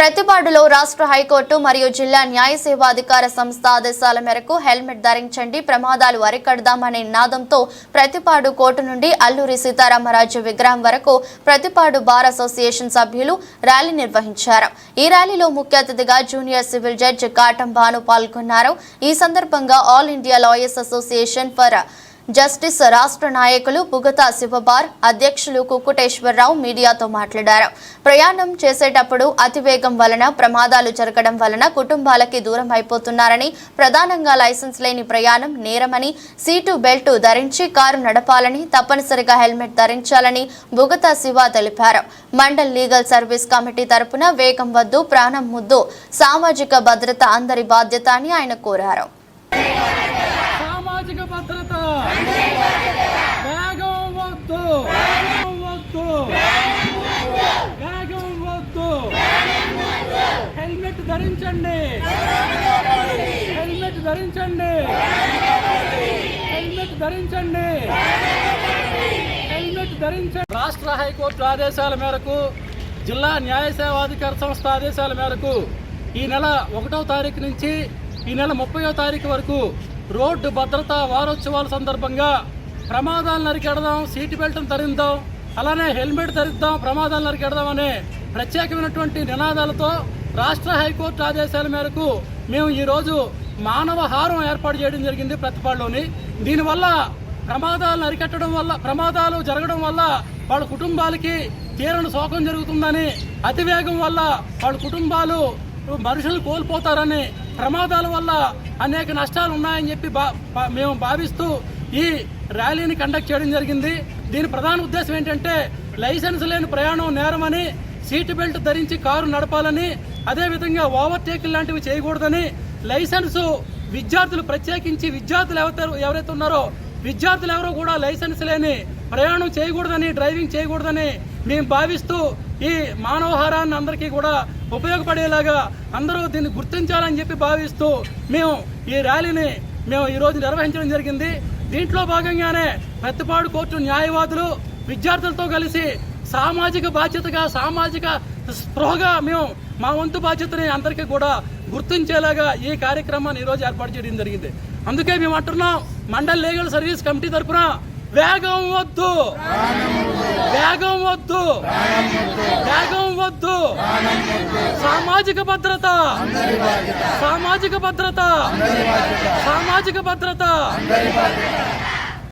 ప్రతిపాడులో రాష్ట్ర హైకోర్టు మరియు జిల్లా న్యాయ సేవాధికార సంస్థ ఆదేశాల మేరకు హెల్మెట్ ధరించండి ప్రమాదాలు అరికడదామనే నినాదంతో ప్రతిపాడు కోర్టు నుండి అల్లూరి సీతారామరాజు విగ్రహం వరకు ప్రతిపాడు బార్ అసోసియేషన్ సభ్యులు ర్యాలీ నిర్వహించారు. ఈ ర్యాలీలో ముఖ్య అతిథిగా junior civil judge Katam Bhanu పాల్గొన్నారు. ఈ సందర్భంగా all India lawyers association for justice రాష్ట్ర నాయకులు బుగతా శివబార్ అధ్యక్షులు కుక్కుటేశ్వరరావు మీడియాతో మాట్లాడారు. ప్రయాణం చేసేటప్పుడు అతివేగం వలన ప్రమాదాలు జరగడం వలన కుటుంబాలకి దూరం అయిపోతున్నారని ప్రధానంగా లైసెన్స్ లేని ప్రయాణం నేరమని సీటు బెల్ట్ ధరించి కారు నడపాలని తప్పనిసరిగా హెల్మెట్ ధరించాలని బుగతా శివ తెలిపారు. మండల్ లీగల్ సర్వీస్ కమిటీ తరపున వేగం వద్దు ప్రాణం ముద్దు సామాజిక భద్రత అందరి బాధ్యత అని ఆయన కోరారు. భద్రత. వేగం వద్దు. వేగం వద్దు. వేగం వద్దు హెల్మెట్ ధరించండి. హెల్మెట్ ధరించండి. హెల్మెట్ ధరించండి. హెల్మెట్ ధరించండి. రాష్ట్ర హైకోర్టు ఆదేశాల మేరకు జిల్లా న్యాయ సేవాధికార సంస్థ ఆదేశాల మేరకు ఈ నెల ఒకటో తారీఖు నుంచి ఈ నెల ముప్పయో తారీఖు వరకు రోడ్డు భద్రతా వారోత్సవాల సందర్భంగా ప్రమాదాలను నరికెడదాం సీటు బెల్ట్ను ధరిద్దాం అలానే హెల్మెట్ ధరిద్దాం ప్రమాదాలను నరికెడదాం అనే ప్రత్యేకమైనటువంటి నినాదాలతో రాష్ట్ర హైకోర్టు ఆదేశాల మేరకు మేము ఈరోజు మానవ హారం ఏర్పాటు చేయడం జరిగింది ప్రతిపాడులోని. దీనివల్ల ప్రమాదాలను అరికట్టడం వల్ల ప్రమాదాలు జరగడం వల్ల వాళ్ళ కుటుంబాలకి తీరని శోకం జరుగుతుందని అతివేగం వల్ల వాళ్ళ కుటుంబాలు మనుషులు కోల్పోతారని ప్రమాదాల వల్ల అనేక నష్టాలు ఉన్నాయని చెప్పి బా మేము భావిస్తూ ఈ ర్యాలీని కండక్ట్ చేయడం జరిగింది. దీని ప్రధాన ఉద్దేశం ఏంటంటే లైసెన్స్ లేని ప్రయాణం నేరమని సీటు బెల్ట్ ధరించి కారు నడపాలని అదేవిధంగా ఓవర్టేక్ లాంటివి చేయకూడదని లైసెన్సు విద్యార్థులు ప్రత్యేకించి విద్యార్థులు ఎవరు ఎవరైతే ఉన్నారో విద్యార్థులు ఎవరో కూడా లైసెన్స్ లేని ప్రయాణం చేయకూడదని డ్రైవింగ్ చేయకూడదని మేము భావిస్తూ ఈ మానవహారాన్ని అందరికీ కూడా ఉపయోగపడేలాగా అందరూ దీన్ని గుర్తించాలని చెప్పి భావిస్తూ మేము ఈ ర్యాలీని మేము ఈరోజు నిర్వహించడం జరిగింది. దీంట్లో భాగంగానే పెద్దపాడు కోర్టు న్యాయవాదులు విద్యార్థులతో కలిసి సామాజిక బాధ్యతగా సామాజిక స్పృహగా మేము మా వంతు బాధ్యతని అందరికీ కూడా గుర్తించేలాగా ఈ కార్యక్రమాన్ని ఈరోజు ఏర్పాటు చేయడం జరిగింది. అందుకే మేము అంటున్నాం మండల్ లీగల్ సర్వీస్ కమిటీ తరఫున వేగం వద్దు. వేగం వద్దు. వేగం వద్దు. సామాజిక భద్రత. సామాజిక భద్రత. సామాజిక భద్రత.